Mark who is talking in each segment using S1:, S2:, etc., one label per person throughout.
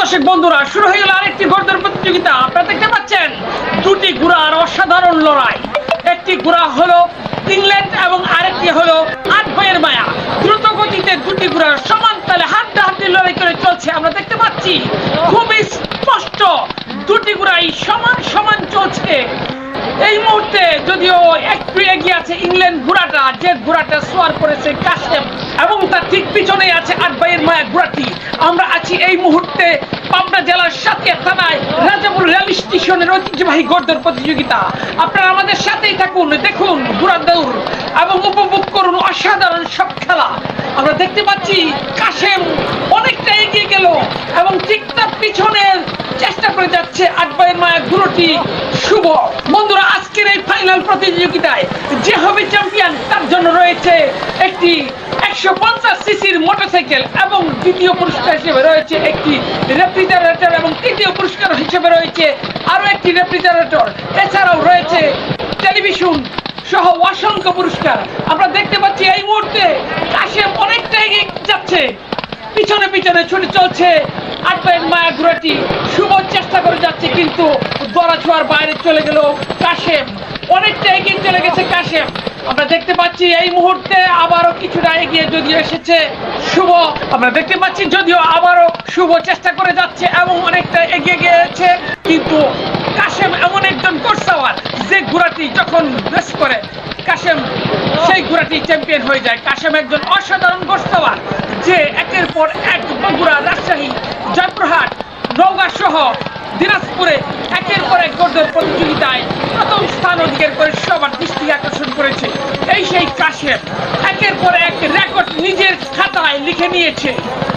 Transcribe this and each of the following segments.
S1: দর্শক বন্ধুরা, শুরু হয়ে গেল আরেকটি ঘোড়দৌড় প্রতিযোগিতা। আপনারা দেখতে পাচ্ছেন, দুটি ঘোড়ার অসাধারণ লড়াই। একটি ঘোড়া হলো ইংল্যান্ড এবং আরেকটি হলো আট ভাইয়ের মায়া। দ্রুত গতিতে দুটি ঘোড়ার সমান তালে হাড্ডাহাড্ডি লড়াই করে চলছে। আমরা দেখতে পাচ্ছি, খুবই স্পষ্ট, দুটি ঘোড়াই সমান সমান চলছে। এই মুহূর্তে যদিও একটু এগিয়ে আছে ইংল্যান্ড ঘোড়াটা, যে ঘোড়াটা সোয়ার করেছে কাশেম এবং তার ঠিক পিছনে আছে আট ভাইয়ের মায়া ঘোড়াটি। আমরা আছি এই মুহূর্তে জেলার সাথে থানায় রাজাপুর রেল স্টেশনের ঐতিহ্যবাহী গড়দৌড় প্রতিযোগিতা। আপনারা আমাদের সাথেই থাকুন, দেখুন ঘোড়া দৌড় এবং উপভোগ করুন অসাধারণ সব খেলা। আমরা দেখতে পাচ্ছি কাশেম অনেকটা এগিয়ে গেল এবং ঠিক তার পিছনে চেষ্টা করে যাচ্ছে আট ভাইয়ের মায়া ঘুরোটি শুভ। বন্ধুরা, আজকের এই ফাইনাল প্রতিযোগিতায় যে হবে চ্যাম্পিয়ন তার জন্য রয়েছে একটি একশো পঞ্চাশ সিসির মোটরসাইকেল এবং দ্বিতীয় পুরস্কার হিসেবে রয়েছে একটি রেফ্রিজারেটর এবং তৃতীয় পুরস্কার হিসেবে রয়েছে আরও একটি রেফ্রিজারেটর এছাড়াও রয়েছে টেলিভিশন সহ অসংখ্য পুরস্কার। আমরা দেখতে পাচ্ছি এই মুহূর্তে কাশেম অনেকটা এগিয়ে যাচ্ছে। পিছনে পিছনে ছুটে চলছে আট মায়া ঘোড়াটি। শুভ চেষ্টা করে যাচ্ছে কিন্তু দরা ছোঁয়ার বাইরে চলে গেল কাশেম। অনেকটা এগিয়ে চলে গেছে কাশেম। আমরা দেখতে পাচ্ছি এই মুহূর্তে আবারও কিছুটা এগিয়ে যদিও এসেছে শুভ। আমরা দেখতে পাচ্ছি যদিও আবারও শুভ চেষ্টা করে যাচ্ছে এবং অনেকটা এগিয়ে গিয়েছে, কিন্তু কাশেম এমন একজন কোর্সাওয়ার যে ঘোড়াটি যখন রেস করে, কাশেম সেই ঘোড়াটি চ্যাম্পিয়ন হয়ে যায়। কাশেম একজন অসাধারণ গোস্তাওয়ার যে একের পর এক বগুড়া রাজশাহী, জয়পুরহাট, নওগাঁ সহ দিনাজপুরে একের পর এক গর্দের প্রতিযোগিতায় প্রথম স্থান অধিকার করে সবার দৃষ্টি আকর্ষণ করেছে এই সেই কাশেম একের পর এক রেকর্ড নিজের খাতায় লিখে নিয়েছে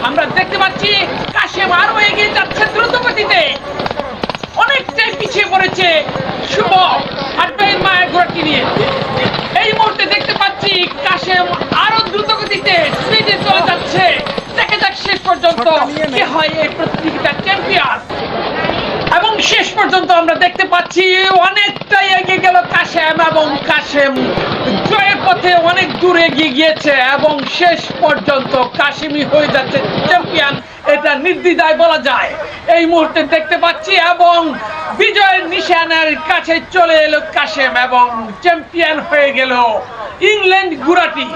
S1: আমরা দেখতে পাচ্ছি কাশেম আরও এগিয়ে যাচ্ছে দ্রুত গতিতে অনেকটাই পিছিয়ে পড়েছে শুভ আটবাইয়ের মায়ের ঘোড়াটি নিয়ে। এই মুহূর্তে দেখতে পাচ্ছি কাশেম আরও দ্রুত গতিতে স্পিডে চলে যাচ্ছে। দেখা যাক শেষ পর্যন্ত কে হয় এই প্রতিযোগিতার চ্যাম্পিয়ন এবং শেষ পর্যন্ত আমরা দেখতে পাচ্ছি অনেকটাই এগিয়ে গেল কাশেম এবং কাশেম জয়ের পথে অনেক দূর এগিয়ে গিয়েছে এবং শেষ পর্যন্ত কাশিমি হয়ে যাচ্ছে চ্যাম্পিয়ন। এটা নির্দ্বিধায় বলা যায়। এই মুহূর্তে দেখতে পাচ্ছি এবং বিজয়ের নিশানের কাছে চলে এলো কাশেম এবং চ্যাম্পিয়ন হয়ে গেল ইংল্যান্ড গুরাটি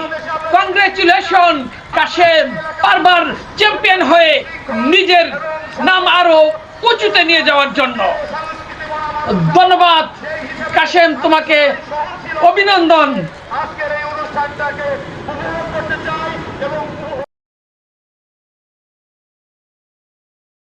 S1: কংগ্রেচুলেশন কাশেম। বারবার চ্যাম্পিয়ন হয়ে নিজের নাম আরও উঁচুতে নিয়ে যাওয়ার জন্য। ধন্যবাদ, কাশেম তোমাকে। অভিনন্দন।
S2: আজকের এই অনুষ্ঠানটাকে উপভোগ করতে চাই এবং